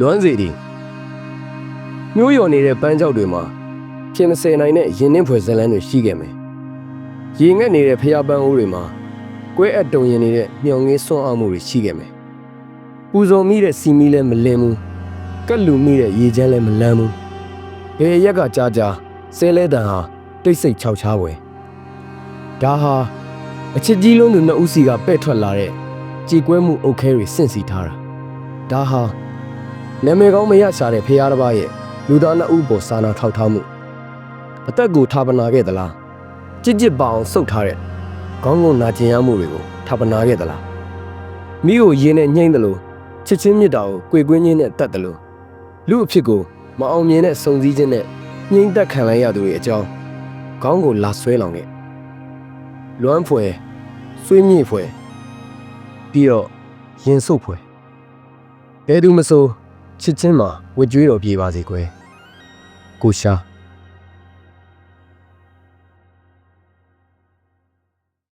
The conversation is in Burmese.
လွမ်းစီဒီမျိုးရော်နေတဲ့ပန်းကြောက်တွေမှာပြင်မစယ်နိုင်တဲ့ရင်းနှင်းဖွယ်ဇလန်းတွေရှိခဲ့မယ်ရေငက်နေတဲ့ဖျားပန်းအိုးတွေမှာကွဲအပ်တုံရင်နေတဲ့မျောင်ငင်းစွန့်အောင်မှုတွေရှိခဲ့မယ်ပူဇော်မိတဲ့စီမီလည်းမလင်းဘူးကက်လူမိတဲ့ရေချမ်းလည်းမလန်းဘူးဘယ်ရက်ကကြာကြာဆဲလဲတန်ဟာတိတ်ဆိတ်ခြောက်ချားွယ်ဒါဟာအချစ်ကြီးလုံးသူနှစ်ဦးစီကပဲ့ထွက်လာတဲ့ကြေကွဲမှုအုတ်ခဲတွေစင့်စီထားတာဒါဟာ နာမည်ကောင်းမရရှာတဲ့ဖះတစ်ပါးရဲ့လူသားနှစ်ဦးပေါ်စာနာထောက်ထားမှုအသက်ကိုထာပနာခဲ့သလားကြစ်ကြစ်ပအောင်စုပ်ထားတဲ့ခေါင်းငုံနာကျင်ရမှုတွေကိုထာပနာခဲ့သလားမိကိုရင်းနဲ့ညှိမ့်တယ်လို့ချစ်ချင်းမြတ်တာကိုကြွေကွင်းချင်းနဲ့တတ်တယ်လို့လူအဖြစ်ကိုမအောင်မြင်တဲ့စုံစည်းခြင်းနဲ့ညှိမ့်သက်ခံလိုက်ရသူတွေအကြောင်းခေါင်းကိုလာဆွဲလောင်ခဲ့လွမ်းဖွယ်ဆွေးမြေ့ဖွယ်ပြီးတော့ရင်ဆုပ်ဖွယ်ဘယ်သူမဆို ချစ်ချင်းမှာဝကြွေးတော်ပြေပါစေကွယ်ကိုရှာ